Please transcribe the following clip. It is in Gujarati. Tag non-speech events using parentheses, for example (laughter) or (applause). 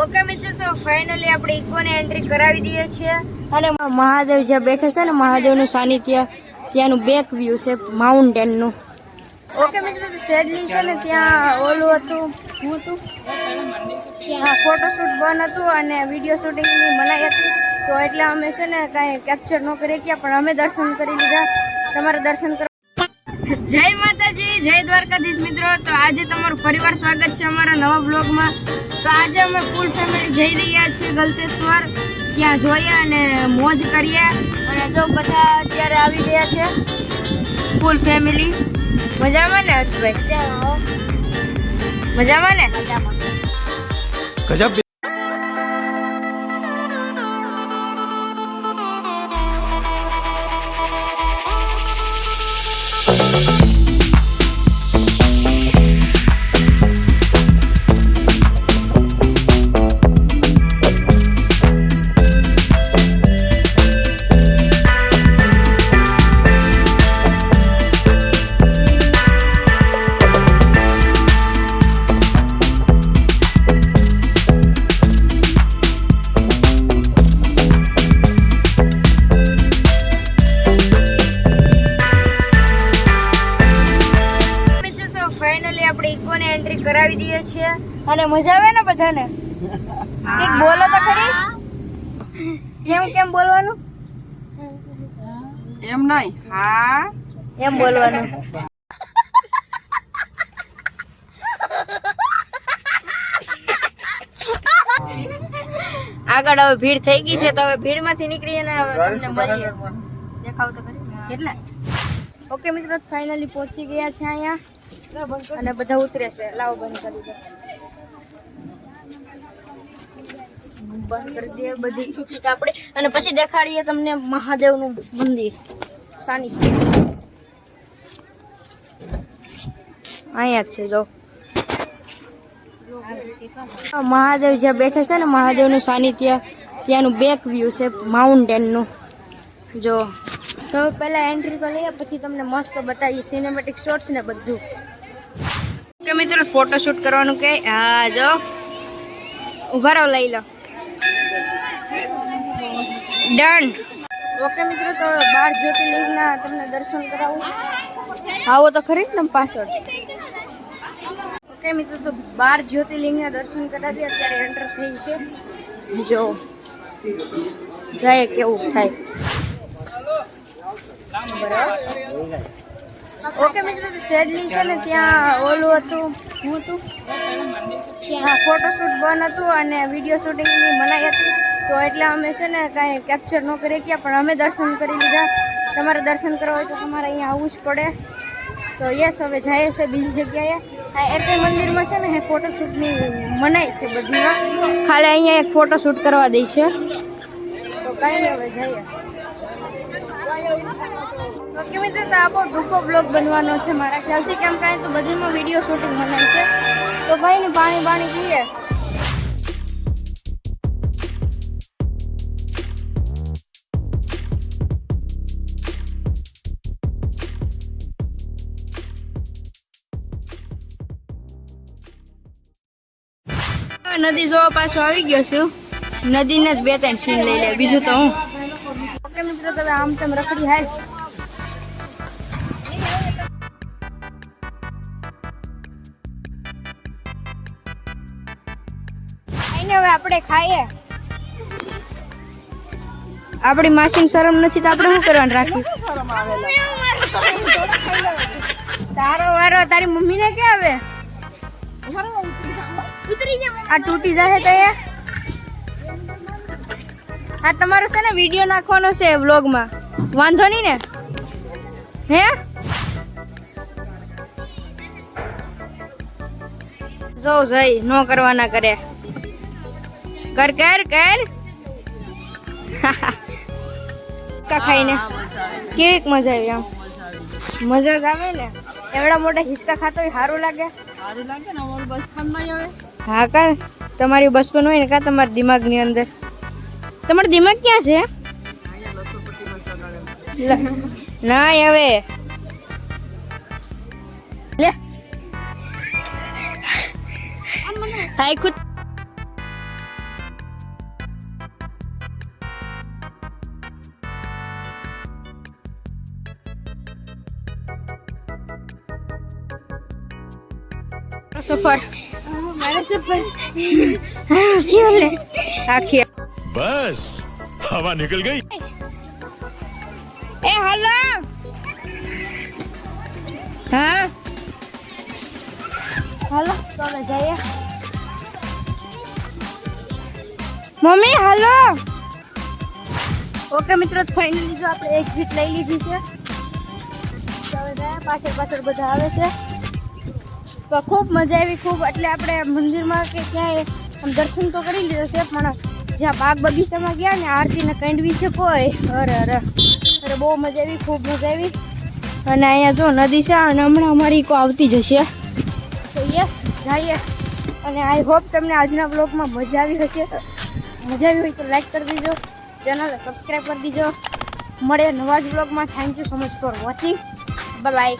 ઓકે મિત્રો, તો ફાઇનલી આપણે ઇકોને એન્ટ્રી કરાવી દઈએ છીએ. અને મહાદેવ જ્યાં બેઠે છે ને, મહાદેવનું સાનિધ્ય, ત્યાંનું બેક વ્યૂ છે માઉન્ટેનનું ઓકે મિત્રો, તો સેડલી છે ને, ત્યાં ઓલું હતું, શું હતું? ત્યાં ફોટોશૂટ બંધ હતું અને વીડિયો શૂટિંગની મનાઈ હતી. તો એટલે અમે છે ને કાંઈ કેપ્ચર ન કરી ગયા પણ અમે દર્શન કરી લીધા. તમારે દર્શન જય માતાજી જય દ્વારકાધીશ મિત્રો. તો આજે તમારું ફરીવાર સ્વાગત છે અમારા નવા બ્લોગમાં. તો આજે અમે ફૂલ ફેમિલી જઈ રહ્યા છીએ ગલતેશ્વર. ત્યાં જોઈએ અને મોજ કરીએ અને જો બધા અત્યારે આવી ગયા છે ફૂલ ફેમિલી મજામાં ને હર્ષભાઈ? મજામાં ને? ગજબ કરાવી દઈએ છીએ. અને મજા આવે ને બધાને? કંઈક બોલો તો ખરી? કેમ કેમ બોલવાનું? એમ નહીં. હા એમ બોલવાનું. આગળ હવે ભીડ થઈ ગઈ છે તો હવે ભીડમાંથી નીકળીને હવે તમને મળીએ. દેખાવ તો કરી કેટલા ઓકે મિત્રો ફાઇનલી પહોંચી ગયા છે અહીંયા. અને બધા ઉતરે છે. લાવો બંધ કરી દે. બંધ કરી દે બધી આપણે. અને પછી દેખાડીએ તમને મહાદેવનું મંદિર. સાની અહીંયા જ છે, જો. મહાદેવ જ્યાં બેઠે છે ને, મહાદેવનું સાનિધ્ય, ત્યાંનું બેક વ્યૂ છે માઉન્ટેનનું જો. તો પહેલા એન્ટ્રી તો લઈએ પછી તમને મસ્ત બતાવીએ સિનેમેટિક શોર્ટ્સ ને બધું. કે મિત્રો ફોટોશૂટ કરવાનું કે હા જો ઊભા રહો લઈ લો. ડન ઓકે મિત્રો તો બાર જ્યોતિર્લિંગના તમને દર્શન કરાવું. આવો તો ખરી ને પાછળ. ઓકે મિત્રો તો બાર જ્યોતિર્લિંગના દર્શન કરાવી અત્યારે એન્ટર થઈ છે. જો. જાય કેવું થાય. ઓકે મિત્રો, તો સેડલી છે ને, ત્યાં ઓલું હતું, હું હતું? ત્યાં ફોટોશૂટ બંધ હતું અને વીડિયો શૂટિંગની મનાઈ હતી. તો એટલે અમે છે ને કાંઈ કેપ્ચર ન કરી ગયા પણ અમે દર્શન કરી લીધા. તમારે દર્શન કરવા હોય તો તમારે અહીંયા આવવું જ પડે. તો યસ હવે જાય છે બીજી જગ્યાએ. આ એકે મંદિરમાં છે ને એ ફોટોશૂટની મનાઈ છે બધીમાં. ખાલી અહીંયા એક ફોટોશૂટ કરવા દે છે. તો કાંઈ હવે જઈએ. ઓકે મિત્રો, તો આપણો ટૂંકો બ્લોગ બનવાનો છે મારા ખ્યાલથી. કેમ કાંઈ તો બધીમાં વીડિયો શૂટિંગ મનાય છે. તો ભાઈ ને પાણી પાણી પીએ. નદી જોવા પાછો આવી ગયો છું. નદીને જ બે ત્રણ સીન લઈ લે. બીજું તો હું. મિત્રો તમે આમ તેમ રખડી હાય આપણે માસીને શરમ નથી, તો આપણે શું કરવાનું રાખી? તારો વારો, તારી મમ્મીને કે આવે? આ તૂટી જશે તો એ આ તમારો છે ને વીડિયો નાખવાનો છે વ્લોગમાં વાંધો નહીં ને? હે? જો જઈ નો કરવાના કરે. કર કર કર. (laughs) કા ખાઈને? કેવીક મજા આવી આમ? મજા જ આવે ને? એવડા મોટા હિસકા ખાતો હોય સારું લાગે? સારું લાગે ને? અમારું કામ આવે. હા કા? તમારી બચપન હોય ને કા તમારા દિમાગની અંદર? Nomor diem lagi, ya? Sih, lah. Nah, ya, beh, ya, tak ikut. No, so far, akhirnya. બસ હવા નીકળ ગઈ એ હલો હા હલો તમે જઈએ મમ્મી હલો ઓકે મિત્રો ફાઇનલી જો આપણે એક્ઝિટ લઈ લીધી છે પાછળ પાછળ બધા આવે છે પણ ખૂબ મજા આવી ખૂબ એટલે આપણે મંદિરમાં કે ક્યાંય દર્શન તો કરી લીધા છે, પણ જ્યાં બાગ બગીચામાં ગયા ને, આરતીને કંડવી કોઈ. અરે અરે. અરે, બહુ મજા આવી, ખૂબ મજા આવી. અને અહીંયા જો નદી છે, અને હમણાં અમારી કો આવતી જશે. તો યસ જઈએ. અને આઈ હોપ તમને આજના બ્લોગમાં મજા આવી હશે. મજા આવી હોય તો લાઈક કરી દીજો. ચેનલને સબસ્ક્રાઈબ કરી દીજો. મળે નવા જ બ્લોગમાં thank you so much for watching bye